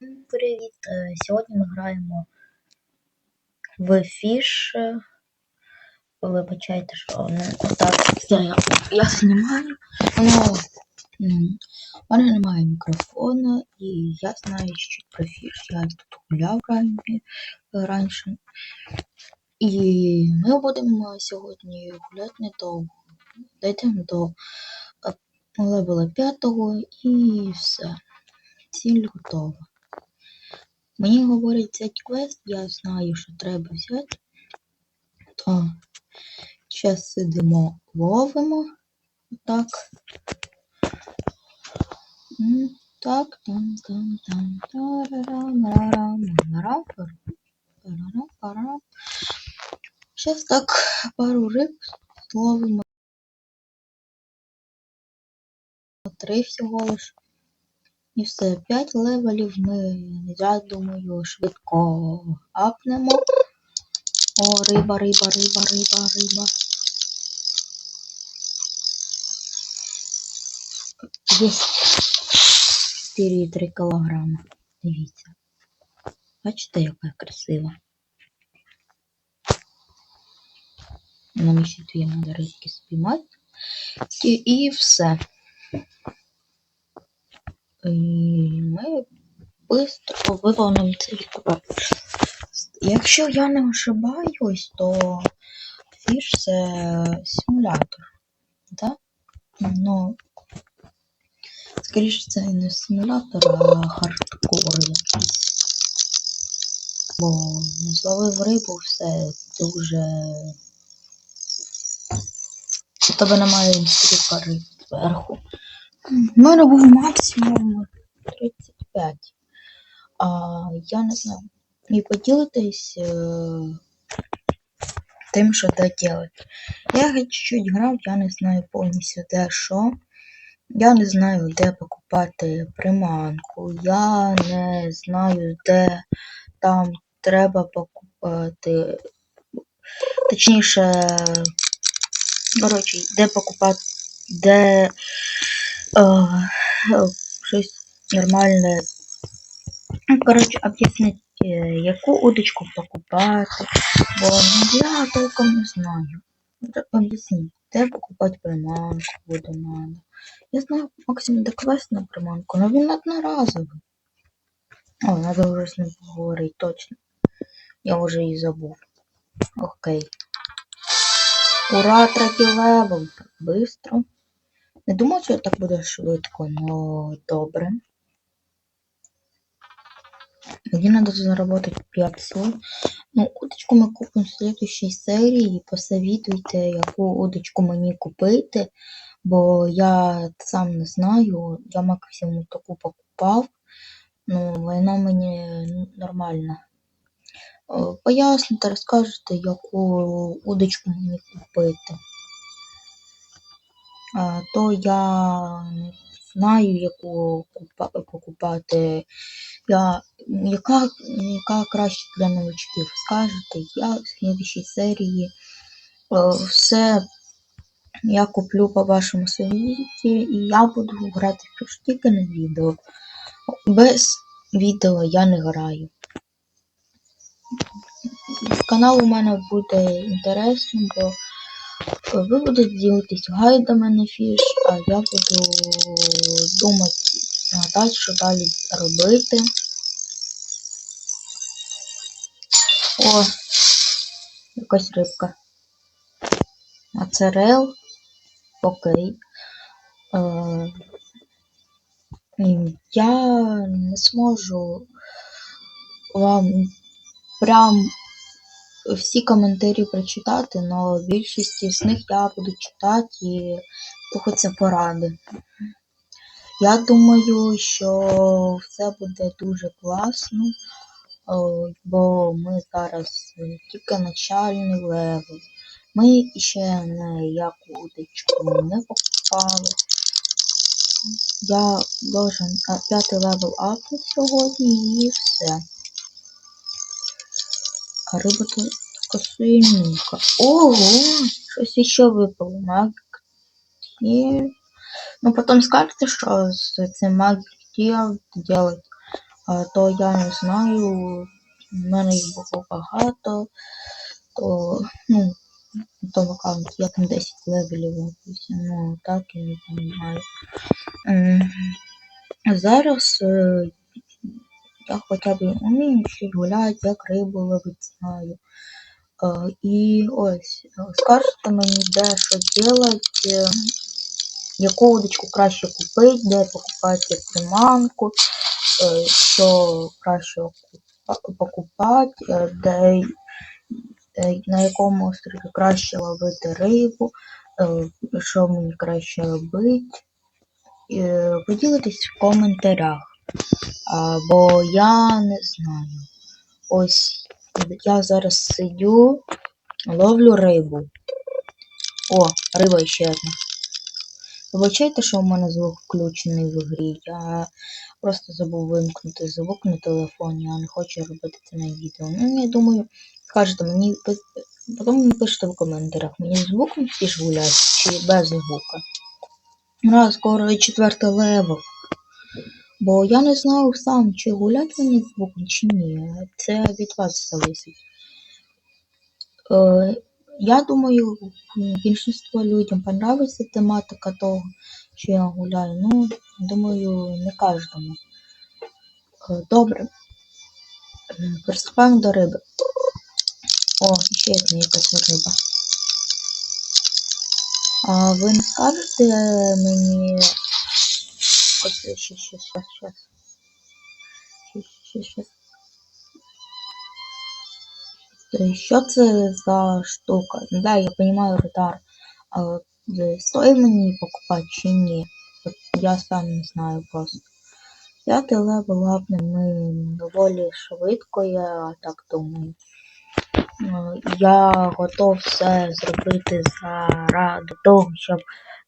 Привіт! Е, Сьогодні ми граємо в фіш. Вибачайте, що не так все я, я знімаю. М, мене немає мікрофона, і я знаю, що про фіш я тут гуляв раніше. І ми будемо сьогодні гуляти недовго. Дійдемо до е, левела п'ятого і все. Ціль готова. Мені говорять взяти квест, я знаю, що треба взяти. То зараз сидимо, ловимо. Так. Так, там, там, там, парарам, парарам. Зараз так пару риб зловимо. Три всього лиш. І все, 5 левелів ми, я думаю, швидко апнемо. О, риба, риба, риба, риба, риба. Є 4,3 кілограма. Дивіться. Бачите, яка красива. Нам ще дві надо рибки спіймати. І, і все. І ми швидко виповнимо цей проект. Якщо я не ошибаюсь, то фіш це симулятор. Да? Ну, скоріше це не симулятор, а хардкор якийсь. Бо зловив рибу, все дуже. У тебе немає стрілка риб зверху. У мене був максимум 35. А я не знаю. І поділитись е, тим, що де делать. Я хоч чуть грав, я не знаю повністю де що. Я не знаю, де покупати приманку. Я не знаю, де там треба покупати. Точніше, коротше, де покупати, де щось нормальне. Ну, коротше, об'яснити, е, яку удочку покупати, бо я толком не знаю. Об'ясніть, де покупати приманку буде надо. Я знаю максимум де квест на приманку, але він одноразовий. О, надо вже з ним поговорити, точно. Я вже і забув. Окей. Ура, третій левел. Так, бистро. Не думав, що так буде швидко, але добре. Мені надо заработать 500. Ну, удочку ми купимо в следующей серії. Посовітуйте, яку удочку мені купити, бо я сам не знаю. Я максимум таку покупав. Ну, вона мені нормальна. Е, Поясните, розкажете, яку удочку мені купити. То я не знаю, яку покупати. Я, яка, яка краще для новичків? Скажете, я в слідчій серії е, все я куплю по вашому совіті і я буду грати в тільки на відео. Без відео я не граю. Канал у мене буде інтересним, бо ви будете ділитись гайдами на фіш, а я буду думати далі, що далі робити. О, якась рибка. А це рел. Окей. Е, я не зможу вам прям всі коментарі прочитати, але більшість з них я буду читати і слухатися поради. Я думаю, що все буде дуже класно, бо ми зараз тільки начальний левел. Ми ще ніяку удочку не покупали. Я должен п'ятий левел апнути сьогодні і все. А така сильненька. Ого! Щось ще випало. Магік. Ну, потім скажете, що з цим магік делать. А то я не знаю. В мене їх було багато, то ну, на тому аккаунті я там 10 левелів робився, ну так я не. М, Зараз е, я хоча б умію ще гуляти, як рибу ловити знаю. Е, І ось, скажете мені, де що делать, е, яку удочку краще купити, де покупати приманку, е, що краще покупати, де, на якому острові краще ловити рибу, що мені краще робити. Поділитесь в коментарях, а, бо я не знаю. Ось я зараз сидю, ловлю рибу. О, риба ще одна. Вибачайте, що в мене звук включений в грі. Я просто забув вимкнути звук на телефоні, а не хочу робити це на відео. Ну, я думаю, скажете мені, потім мені пишете в коментарях, мені звуком всі гуляти чи без звука. Ну, скоро і четвертий левел. Бо я не знаю сам, чи гулять мені з чи ні. Це від вас залежить. Е, я думаю, більшинство людям понравиться тематика того, що я гуляю. Ну, думаю, не кожному. Е, Добре. Приступаємо до риби. О, ще одна якась риба. А ви не скажете мені. Ще, ще, ще, ще. Ще, ще, ще. Е, Що це за штука? Ну Да, я понимаю радар. А е, стоїть мені покупати чи ні? Я сам не знаю просто. П'ятий левел лапне ми доволі швидко, я так думаю. Е, Я готов все зробити заради того, щоб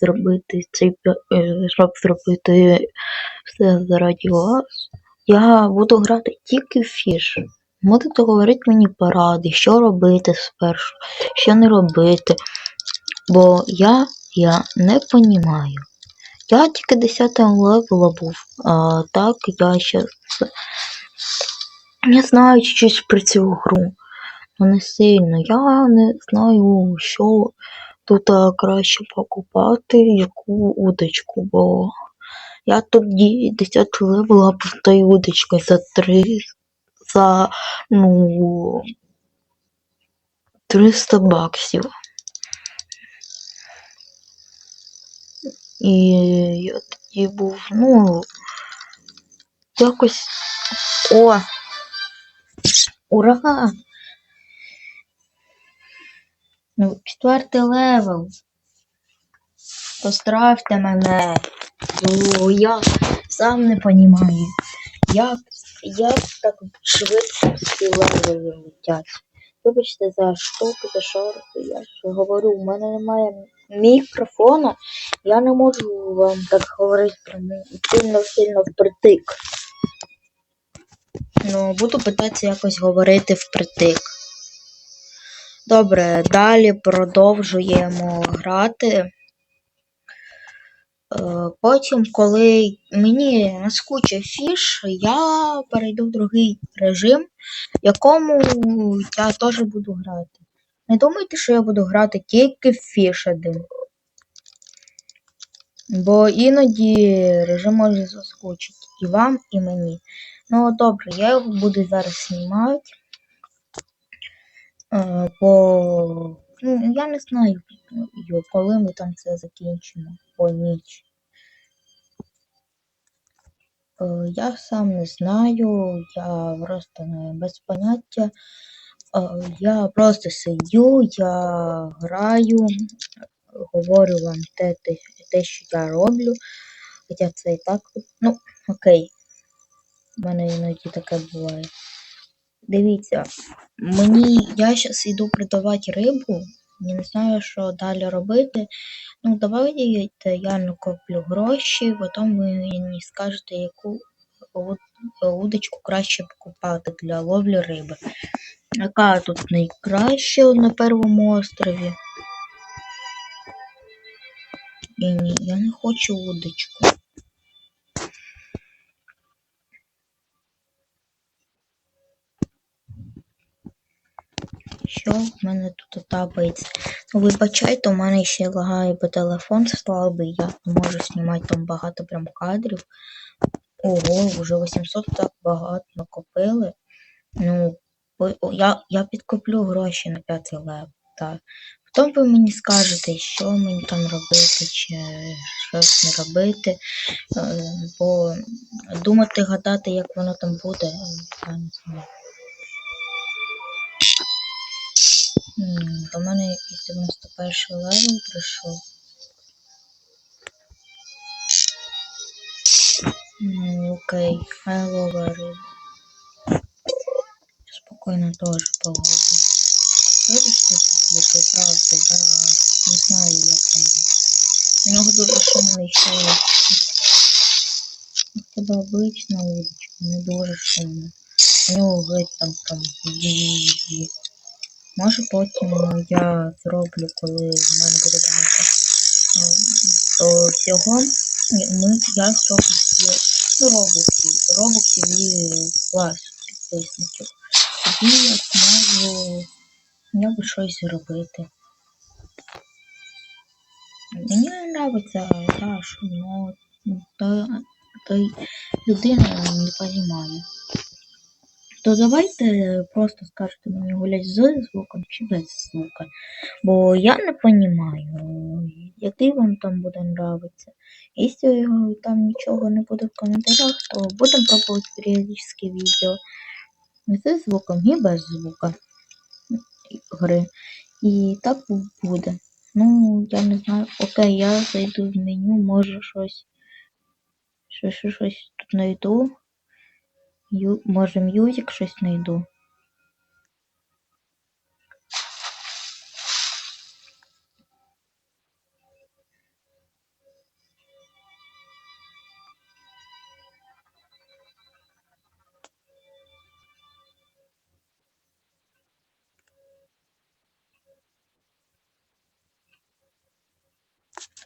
зробити цей е, щоб зробити все заради вас. Я буду грати тільки в фіш. Можете говорити мені поради, що робити спершу, що не робити. Бо я, я не понімаю. Я тільки 10 левела був, а так я ще не знаю щось про цю гру. Ну не сильно. Я не знаю, що тут краще покупати, яку удочку, бо я тоді 10 левела по тої удочки за 3 за ну 300 баксів. І я тоді був, ну, якось. О! Ура! Ну, четвертий левел. Поздравте мене. Бо я сам не розумію, як, як так швидко всі левели летять. Вибачте за штуки, за шорти. Я ж говорю, у мене немає мікрофона, я не можу вам так говорити прямо сильно-сильно впритик. Ну, буду питатися якось говорити впритик. Добре, далі продовжуємо грати. Е, Потім, коли мені наскучить фіш, я перейду в другий режим, в якому я теж буду грати. Не думайте, що я буду грати тільки в фіш один. Бо іноді режим може заскучити і вам, і мені. Ну добре, я його буду зараз знімати. Е, Бо ну, я не знаю, коли ми там це закінчимо по ніч. Е, Я сам не знаю, я просто не без поняття. Е, Я просто сидю, я граю, говорю вам те, те, те, що я роблю. Хоча це і так. Ну, окей. У мене іноді таке буває. Дивіться, мені я зараз йду продавати рибу. Не знаю, що далі робити. Ну, давайте я накоплю гроші, потім ви мені скажете, яку удочку краще покупати для ловлі риби. Яка тут найкраща на першому острові? І ні, я не хочу удочку. Що в мене тут тапається. Ну, вибачайте, у мене ще лагає, бо телефон слабий, я не можу знімати там багато прям кадрів. Ого, вже 800 так багато накопили. Ну, я, я підкоплю гроші на п'ятий лев. Так. Потім ви мені скажете, що мені там робити, чи щось не робити. Е, Бо думати, гадати, як воно там буде, я не знаю. До мене якийсь 91 левел прийшов. Окей, хай ловить. Спокойно тоже погода. Вирішити бути правда, я не знаю, як там. У нього дуже шумний ще. У тебе обична вуличка, не дуже шумно. У нього геть там там. Може потім я зроблю, коли в мене буде багато е, то всього. Ми, я зроблю всі ну, робоксів, робоксів і власних підписників. Тоді я зможу я би щось зробити. Мені не подобається та шумно, то, то людина не розуміє. То давайте просто скажете мені гулять з звуком чи без звука. Бо я не розумію, який вам там буде нравиться. Якщо там нічого не буде в коментарях, то будемо пробувати періодичні відео з звуком і без звука гри. І так буде. Ну, я не знаю. Окей, я зайду в меню, може. Щось, щось, щось тут знайду. Може м'юзик щось знайду.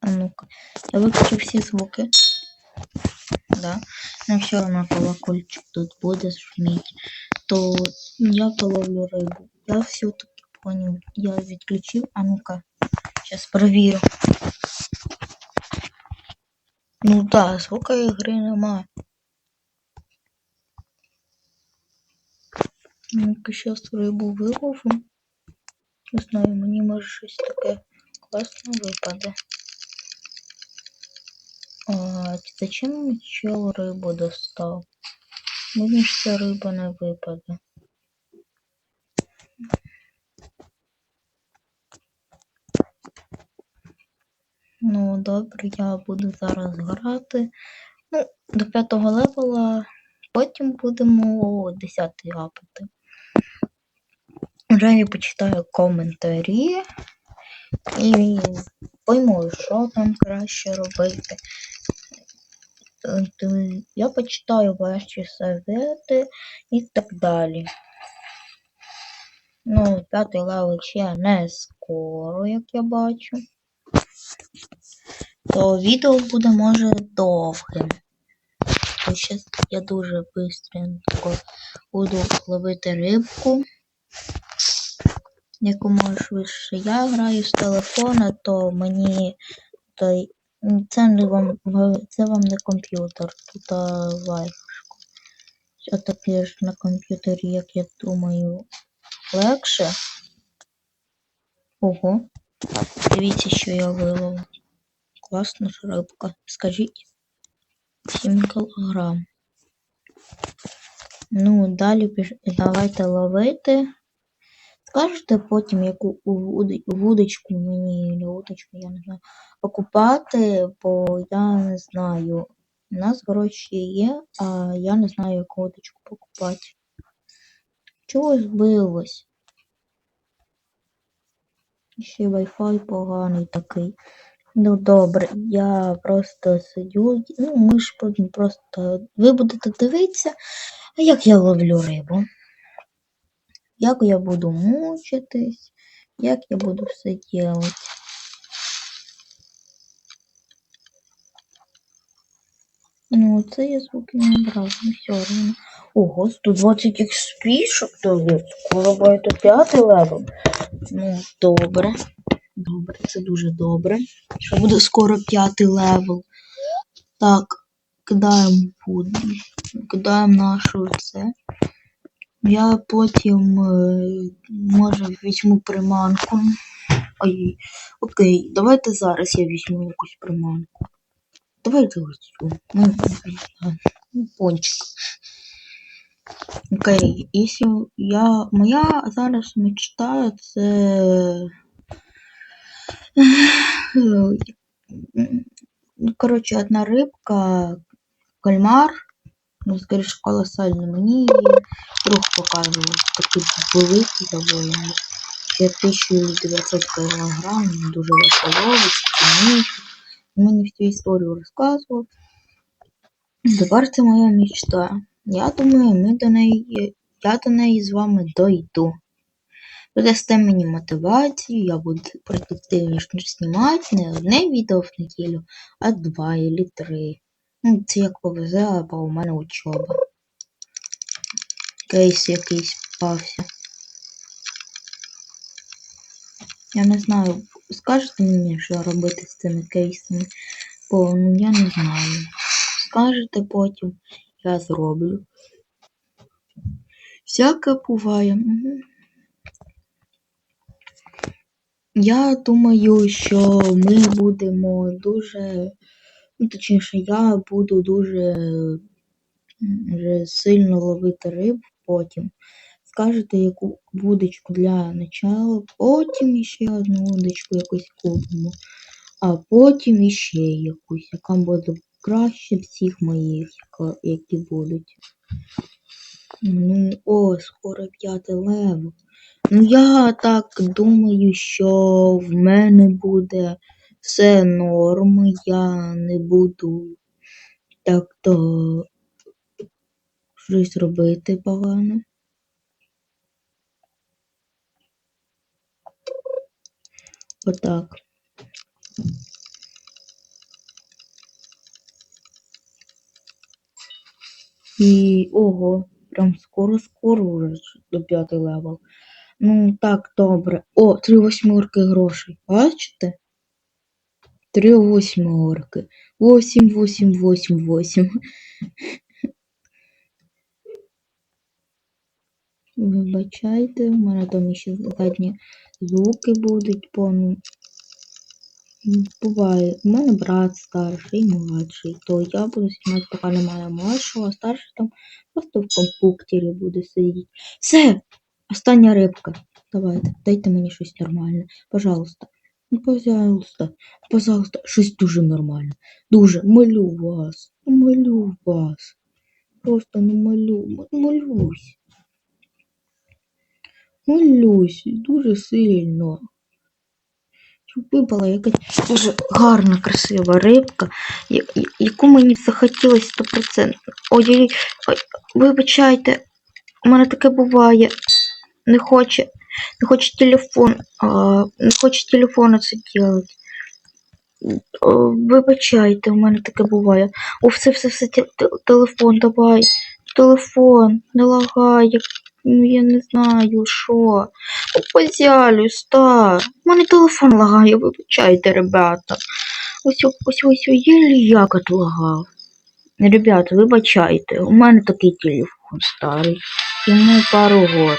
А ну-ка. Я виключу всі звуки. Да. Но все равно колокольчик тут буде шуметь. То я половлю рыбу. Я все-таки понял. Я відключив. А ну-ка. Сейчас проверю. Ну да, звука ігри немає. Ну-ка, сейчас рибу вилову. Не знаю, мені може щось таке класне випаде. А, зачем чел рибу достав? Мені ж ця риба не випаде. Ну, добре, я буду зараз грати. Ну, до п'ятого левела, потім будемо 10 апати. Вже я почитаю коментарі і пойму, що там краще робити. Я почитаю ваші совети і так далі. Ну, п'ятий левел ще не скоро, як я бачу. То відео буде може довгим. То щас я дуже швидко буду ловити рибку. Якомога швидше я граю з телефона, то мені то й- це не вам це вам не комп'ютер, тут а, вайфашко. Все таки ж на комп'ютері, як я думаю, легше. Ого. Дивіться, що я виловив. Класна ж рибка. Скажіть. 7 кілограм. Ну, далі піш... давайте ловити. Скажете потім, яку вудочку мені, чи удочку, я не знаю, покупати, бо я не знаю. У нас гроші є, а я не знаю, яку удочку покупати. Чого збилось? Ще Wi-Fi поганий такий. Ну добре, я просто сидю. Ну, ми ж просто. Ви будете дивитися, як я ловлю рибу. Як я буду мучитись, як я буду все делать. Ну, це я звуки не брав, ну все одно. Ого, 120 XP, щоб дали. Скоро буде п'ятий левел. Ну, добре. Добре, це дуже добре. Що буде скоро п'ятий левел. Так, кидаємо. Кидаємо нашу це. Я потім е, може візьму приманку. Ой, окей, давайте зараз я візьму якусь приманку. Давайте ось. Ну, ну, пончик. Окей, якщо я. Моя зараз мечта це. Ну, Коротше, одна рибка, кальмар. Ну, скоріше, колосальний. Мені друг показував. Такий великий доволі. Ще 1900 кг, дуже веселовий, цінний. Мені всю історію розказував. Тепер це моя мечта. Я думаю, ми до неї, я до неї з вами дойду. Ви дасте мені мотивацію, я буду продуктивніше знімати не одне відео в неділю, а два або три. Ну, це як повезе, або у мене учоба. Кейс якийсь впався. Я не знаю, скажете мені, що робити з цими кейсами, бо ну я не знаю. Скажете потім, я зроблю. Всяке буває. Я думаю, що ми будемо дуже. Ну, точніше, я буду дуже вже сильно ловити риб потім. Скажете, яку вудочку для начала, потім іще одну вудочку якусь купимо, а потім іще якусь, яка буде краще всіх моїх, які будуть. Ну, о, скоро п'ятий левел. Ну, я так думаю, що в мене буде все норм, я не буду так то щось робити погано. Отак. І ого, прям скоро-скоро уже до п'ятий левел. Ну, так, добре. О, три восьмерки грошей. Бачите? Три восьмерки. Восім, восім, восім, восім. Вибачайте, у мене там ще задні звуки будуть, ну, буває. У мене брат старший і молодший, то я буду знімати, поки немає молодшого, а старший там просто в компуктері буде сидіти. Все! Остання рибка. Давайте, дайте мені щось нормальне. Пожалуйста. Ну, пожалуйста, пожалуйста, щось дуже нормальне. Дуже молю вас, молю вас. Просто ну молю, молюсь. Молюсь дуже сильно. Щоб випала якась дуже гарна, красива рибка, яку мені захотілося 100%. Ой-ой-ой, ой, вибачайте, у мене таке буває. Не хоче, не хоче телефон, а, не хоче телефона це делать. Вибачайте, у мене таке буває. О, все, все, все, те- те- телефон, давай. Телефон, не лагай, як, ну я не знаю, що. Ну, позялюсь, та. У мене телефон лагає, вибачайте, ребята. Ось, ось, ось, єлі як отлагав. Ребята, вибачайте, у мене такий телефон старий. Йому пару год.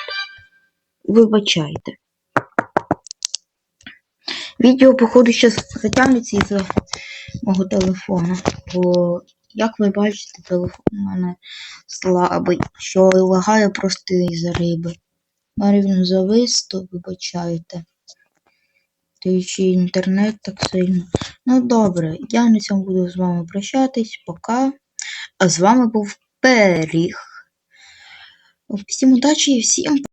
Вибачайте. Відео, походу, зараз затягнеться із мого телефона. Бо, як ви бачите, телефон у мене слабий, що лагає просто із-за риби. Він завис, то вибачайте. Ще інтернет так сильно. Ну добре, я на цьому буду з вами прощатись. Пока. А з вами був Періг. Всім удачі і всім